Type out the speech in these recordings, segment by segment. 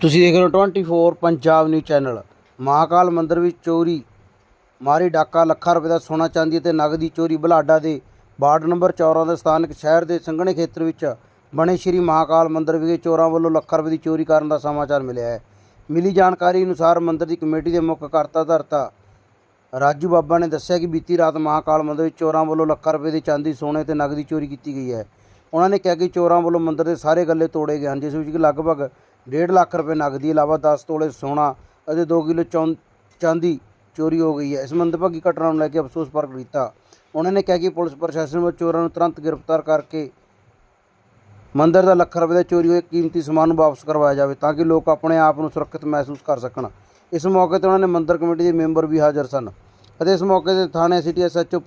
ਤੁਸੀਂ ਦੇਖ ਰਹੇ ਹੋ 24 ਪੰਜਾਬ ਨਿਊਜ਼ ਚੈਨਲ ਮਹਾਕਾਲ ਮੰਦਿਰ ਵਿੱਚ ਚੋਰੀ। ਮਾਰੀ ਡਾਕਾ ਲੱਖਾਂ ਰੁਪਏ ਦਾ ਸੋਨਾ ਚਾਂਦੀ ਅਤੇ ਨਗਦੀ ਚੋਰੀ ਬੁਲਾਡਾ ਦੇ ਵਾਰਡ ਨੰਬਰ 14 ਦੇ ਸਥਾਨਕ ਸ਼ਹਿਰ ਦੇ ਸੰਘਣੇ ਖੇਤਰ ਵਿੱਚ ਬਣੇ ਸ਼੍ਰੀ ਮਹਾਕਾਲ ਮੰਦਿਰ ਵਿਖੇ ਚੋਰਾਂ ਵੱਲੋਂ ਲੱਖਾਂ ਰੁਪਏ ਦੀ ਚੋਰੀ ਕਰਨ ਦਾ ਸਮਾਚਾਰ ਮਿਲਿਆ ਹੈ। ਮਿਲੀ ਜਾਣਕਾਰੀ ਅਨੁਸਾਰ ਮੰਦਿਰ ਦੀ ਕਮੇਟੀ ਦੇ ਮੁੱਖ ਕਰਤਾ ਧਰਤਾ ਰਾਜੂ ਬਾਬਾ ਨੇ ਦੱਸਿਆ ਕਿ ਬੀਤੀ ਰਾਤ ਮਹਾਕਾਲ ਮੰਦਿਰ ਵਿੱਚ ਚੋਰਾਂ ਵੱਲੋਂ ਲੱਖਾਂ ਰੁਪਏ ਦੀ ਚਾਂਦੀ, ਸੋਨੇ ਤੇ ਨਗਦੀ ਚੋਰੀ ਕੀਤੀ ਗਈ ਹੈ। ਉਹਨਾਂ ਨੇ ਕਿਹਾ ਕਿ ਚੋਰਾਂ ਵੱਲੋਂ ਮੰਦਿਰ ਦੇ ਸਾਰੇ ਗੱਲੇ ਤੋੜੇ ਗਏ ਹਨ, ਜਿਸ ਵਿੱਚ ਕਿ ਲਗਭਗ 1.5 ਲੱਖ ਰੁਪਏ ਨਗਦੀ ਇਲਾਵਾ 10 ਤੋਲੇ ਸੋਨਾ ਅਤੇ 2 ਕਿਲੋ ਚੌਂ- ਚਾਂਦੀ ਚੋਰੀ ਹੋ ਗਈ ਹੈ। ਇਸ ਮੰਦਭਾਗੀ ਘਟਨਾ ਨੂੰ ਲੈ ਕੇ ਅਫਸੋਸ ਪ੍ਰਗਟ ਕੀਤਾ। ਉਹਨਾਂ ਨੇ ਕਿਹਾ ਕਿ ਪੁਲਿਸ ਪ੍ਰਸ਼ਾਸਨ ਵੱਲੋਂ ਚੋਰਾਂ ਨੂੰ ਤੁਰੰਤ ਗ੍ਰਿਫਤਾਰ ਕਰਕੇ ਮੰਦਰ ਦਾ ਲੱਖ ਰੁਪਏ ਦਾ ਚੋਰੀ ਹੋਏ ਕੀਮਤੀ ਸਮਾਨ ਨੂੰ ਵਾਪਸ ਕਰਵਾਇਆ ਜਾਵੇ ਤਾਂ ਕਿ ਲੋਕ ਆਪਣੇ ਆਪ ਨੂੰ ਸੁਰੱਖਿਅਤ ਮਹਿਸੂਸ ਕਰ ਸਕਣ। ਇਸ ਮੌਕੇ ਤੇ ਉਹਨਾਂ ਨੇ ਮੰਦਰ ਕਮੇਟੀ ਦੇ ਮੈਂਬਰ ਵੀ ਹਾਜ਼ਰ ਸਨ ਅਤੇ ਇਸ ਮੌਕੇ ਤੇ ਥਾਣੇ ਸਿਟੀ ਐਸਐਚਓ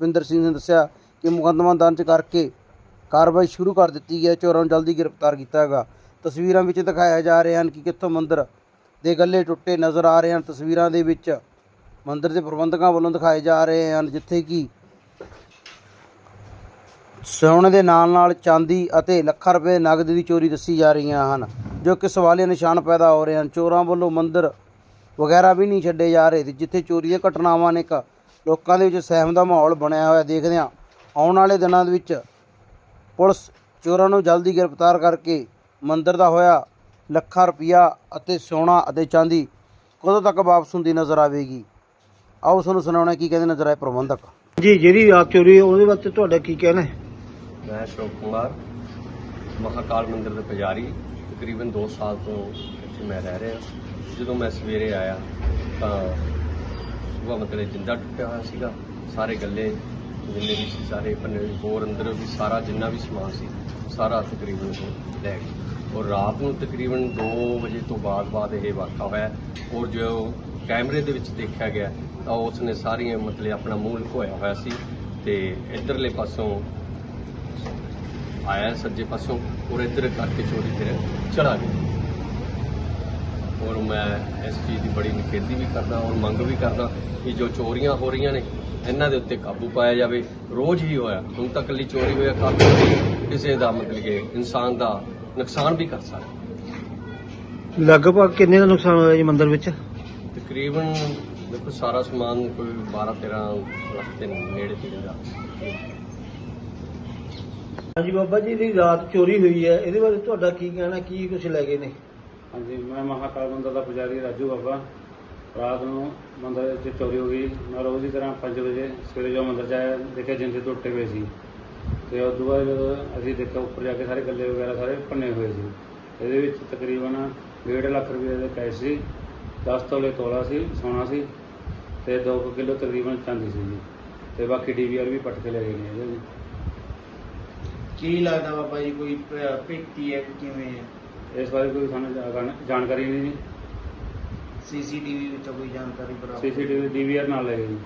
ਪਿੰਦਰ ਸਿੰਘ ਨੇ ਦੱਸਿਆ ਕਿ ਮੁਕੱਦਮਾ ਦਰਜ ਕਰਕੇ ਕਾਰਵਾਈ ਸ਼ੁਰੂ ਕਰ ਦਿੱਤੀ ਹੈ। ਚੋਰਾਂ ਨੂੰ ਜਲਦੀ ਗ੍ਰਿਫਤਾਰ ਕੀਤਾ ਹੈਗਾ। ਤਸਵੀਰਾਂ ਵਿੱਚ ਦਿਖਾਇਆ ਜਾ ਰਿਹਾ ਹਨ ਕਿ ਕਿੱਥੋਂ ਮੰਦਰ ਦੇ ਗੱਲੇ ਟੁੱਟੇ ਨਜ਼ਰ ਆ ਰਹੇ ਹਨ। ਤਸਵੀਰਾਂ ਦੇ ਵਿੱਚ ਮੰਦਰ ਦੇ ਪ੍ਰਬੰਧਕਾਂ ਵੱਲੋਂ ਦਿਖਾਏ ਜਾ ਰਹੇ ਹਨ, ਜਿੱਥੇ ਕਿ ਸੋਨੇ ਦੇ ਨਾਲ ਨਾਲ ਚਾਂਦੀ ਅਤੇ ਲੱਖਾਂ ਰੁਪਏ ਨਗਦ ਦੀ ਚੋਰੀ ਦੱਸੀ ਜਾ ਰਹੀਆਂ ਹਨ, ਜੋ ਕਿ ਸਵਾਲੀਆ ਨਿਸ਼ਾਨ ਪੈਦਾ ਹੋ ਰਹੇ ਹਨ। ਚੋਰਾਂ ਵੱਲੋਂ ਮੰਦਰ ਵਗੈਰਾ ਵੀ ਨਹੀਂ ਛੱਡੇ ਜਾ ਰਹੇ ਤੇ ਜਿੱਥੇ ਚੋਰੀ ਦੀਆਂ ਘਟਨਾਵਾਂ ਨੇ ਇੱਕ ਲੋਕਾਂ ਦੇ ਵਿੱਚ ਸਹਿਮ ਦਾ ਮਾਹੌਲ ਬਣਿਆ ਹੋਇਆ ਦੇਖਦੇ ਹਾਂ ਆਉਣ ਵਾਲੇ ਦਿਨਾਂ ਦੇ ਵਿੱਚ ਪੁਲਿਸ ਚੋਰਾਂ ਨੂੰ ਜਲਦੀ ਗ੍ਰਿਫਤਾਰ ਕਰਕੇ ਮੰਦਿਰ ਦਾ ਹੋਇਆ ਲੱਖਾਂ ਰੁਪਈਆ ਅਤੇ ਸੋਨਾ ਅਤੇ ਚਾਂਦੀ ਕਦੋਂ ਤੱਕ ਵਾਪਸ ਹੁੰਦੀ ਨਜ਼ਰ ਆਵੇਗੀ? ਆਓ ਤੁਹਾਨੂੰ ਸੁਣਾਉਣਾ ਕੀ ਕਹਿੰਦੇ ਨਜ਼ਰ ਆਏ ਪ੍ਰਬੰਧਕ। ਜੀ ਜਿਹੜੀ ਰਾਤ ਚੋਰੀ ਉਹਦੇ ਬਾਰੇ ਤੁਹਾਡਾ ਕੀ ਕਹਿਣਾ ਹੈ? ਮੈਂ ਅਸ਼ੋਕ ਕੁਮਾਰ ਮਹਾਕਾਲ ਮੰਦਿਰ ਦੇ ਪੁਜਾਰੀ। ਤਕਰੀਬਨ 2 ਸਾਲ ਤੋਂ ਇੱਥੇ ਮੈਂ ਰਹਿ ਰਿਹਾ। ਜਦੋਂ ਮੈਂ ਸਵੇਰੇ ਆਇਆ ਤਾਂ ਸੁਬਹ ਮਤਲਬ ਜਿੰਦਾ ਟੁੱਟਿਆ ਹੋਇਆ ਸੀਗਾ। ਸਾਰੇ ਗੱਲੇ ਜਿੰਨੇ ਵੀ ਸੀ ਸਾਰੇ ਪੰਨੇ ਹੋਰ ਅੰਦਰ ਵੀ ਸਾਰਾ ਜਿੰਨਾ ਵੀ ਸਮਾਨ ਸੀ, ਸਾਰਾ ਤਕਰੀਬਨ ਉਹ ਲੈ ਗਏ। ਔਰ ਰਾਤ ਨੂੰ ਤਕਰੀਬਨ 2 ਵਜੇ ਤੋਂ ਬਾਅਦ ਬਾਅਦ ਇਹ ਵਾਕਾ ਹੋਇਆ ਔਰ ਜੋ ਕੈਮਰੇ ਦੇ ਵਿੱਚ ਦੇਖਿਆ ਗਿਆ, ਤਾਂ ਉਸਨੇ ਸਾਰੀਆਂ ਮਤਲਬ ਆਪਣਾ ਮੂਲ ਲੁਕੋਇਆ ਹੋਇਆ ਸੀ ਤੇ ਇਧਰਲੇ ਪਾਸੋਂ ਆਇਆ ਸੱਜੇ ਪਾਸੋਂ, ਔਰ ਇੱਧਰ ਕਰਕੇ ਚੋਰੀ ਫਿਰ ਚਲਾ ਗਿਆ। ਔਰ ਮੈਂ ਇਸ ਚੀਜ਼ ਦੀ ਬੜੀ ਨਿਖੇਧੀ ਵੀ ਕਰਦਾ ਔਰ ਮੰਗ ਵੀ ਕਰਦਾ ਕਿ ਜੋ ਚੋਰੀਆਂ ਹੋ ਰਹੀਆਂ ਨੇ ਇਹਨਾਂ ਦੇ ਉੱਤੇ ਕਾਬੂ ਪਾਇਆ ਜਾਵੇ। ਰੋਜ਼ ਹੀ ਹੋਇਆ ਹੁਣ ਤੱਕ ਲਈ ਚੋਰੀ ਹੋਇਆ ਕਾਬੂ ਕਿਸੇ ਦਾ ਮਤਲਬ ਕਿ ਇਨਸਾਨ ਦਾ ਨੁਕਸਾਨ ਵੀ ਕਰ ਸਕਦਾ। ਲਗਭਗ ਕਿੰਨੇ ਦਾ ਨੁਕਸਾਨ ਹੋਇਆ ਜੀ ਮੰਦਿਰ ਵਿੱਚ? ਤਕਰੀਬਨ ਦੇਖੋ ਸਾਰਾ ਸਮਾਨ ਕੋਈ 12 13 ਲੱਖ ਦੇ ਨੇੜੇ ਤੇੜੇ ਦਾ। ਹਾਂਜੀ ਬਾਬਾ ਜੀ ਦੀ ਰਾਤ ਚੋਰੀ ਹੋਈ ਹੈ। ਇਹਦੇ ਬਾਰੇ ਤੁਹਾਡਾ ਕੀ ਕਹਿਣਾ ਕੀ ਕੁਝ ਲੈ ਗਏ ਨੇ? ਹਾਂਜੀ, ਮੈਂ ਮਹਾਕਾਲ ਮੰਦਰ ਦਾ ਪੁਜਾਰੀ ਰਾਜੂ ਬਾਬਾ। ਰਾਤ ਨੂੰ ਮੰਦਰ ਵਿੱਚ ਚੋਰੀ ਹੋ ਗਈ। ਮੈਂ ਰੋਜ਼ ਦੀ ਤਰ੍ਹਾਂ 5 ਵਜੇ ਸਵੇਰੇ ਜੋ ਮੰਦਰ ਜਾਇਆ, ਦੇਖਿਆ ਜਿੰਦੇ ਟੁੱਟੇ ਹੋਏ ਸੀ। ਤੇ ਉਸ ਤੋਂ ਬਾਅਦ ਜਦੋਂ ਅਸੀਂ ਦੇਖਿਆ ਉੱਪਰ ਜਾ ਕੇ ਸਾਰੇ ਗੱਲੇ ਵਗੈਰਾ ਸਾਰੇ ਭੰਨੇ ਹੋਏ ਸੀ। ਇਹਦੇ ਵਿੱਚ ਤਕਰੀਬਨ 1.5 ਲੱਖ ਰੁਪਏ ਦੇ ਕੈਸ਼ ਸੀ 10 ਤੋਲੇ ਤੋਲਾ ਸੀ, ਸੋਨਾ ਸੀ ਤੇ 2 ਕਿਲੋ ਤਕਰੀਬਨ ਚਾਂਦੀ ਸੀ ਜੀ। ਤੇ ਬਾਕੀ ਡੀਵੀਆਰ ਵੀ ਪੱਟ ਕੇ ਲੈ ਗਏ ਨੇ ਇਹਦੇ ਜੀ ਕੀ ਲੱਗਦਾ ਬਾਬਾ ਜੀ, ਕੋਈ ਪ- ਹੈ ਕਿਵੇਂ ਹੈ? ਇਸ ਬਾਰੇ ਕੋਈ ਸਾਨੂੰ ਜਾਣ- ਜਾਣਕਾਰੀ ਨਹੀਂ ਜੀ। ਸੀਸੀਟੀਵੀ ਵਿੱਚ ਕੋਈ ਜਾਣਕਾਰੀ ਪ੍ਰਾਪਤ ਸੀਸੀਟੀਵੀ ਡੀਵੀਆਰ ਨਾਲ ਲੈ ਗਏ ਜੀ।